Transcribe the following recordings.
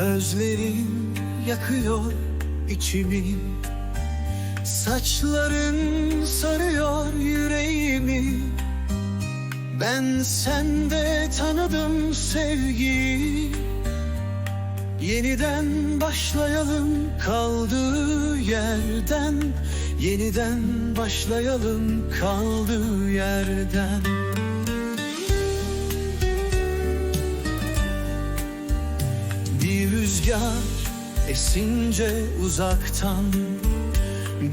Gözlerin yakıyor içimi. Saçların sarıyor yüreğimi. Ben sende tanıdım sevgiyi. Yeniden başlayalım kaldığı yerden. Yeniden başlayalım kaldığı yerden rüzgar esince uzaktan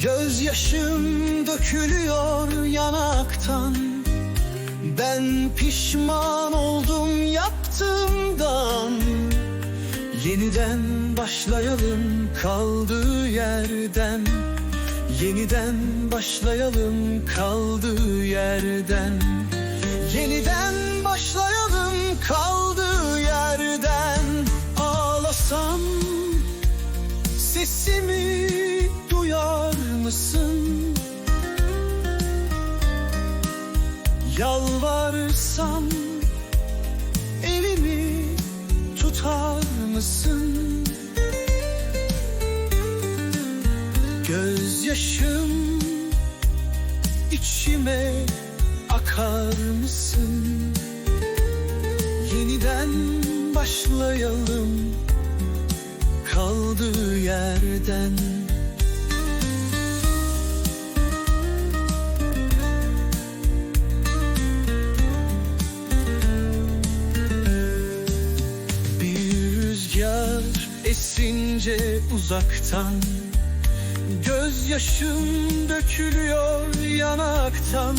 Gözyaşım dökülüyor yanaktan. Ben pişman oldum yaptığımdan Yeniden başlayalım kaldığı yerden. Yeniden başlayalım kaldığı yerden. Yeniden başlayalım kaldığı duyar mısın? Yalvarsam elimi tutar mısın? Gözyaşım içime akar mısın? Yeniden başlayalım kaldığı yerden. Bir rüzgar esince uzaktan Gözyaşım dökülüyor yanaktan.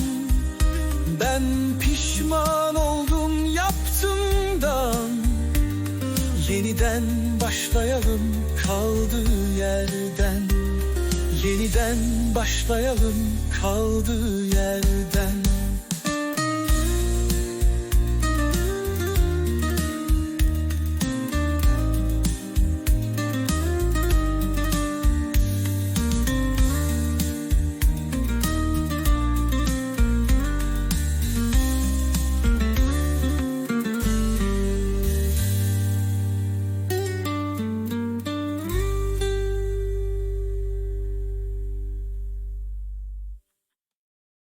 Ben pişman oldum yaptığımdan Yeniden başlayalım kaldığı yerden. Yeniden başlayalım kaldığı yerden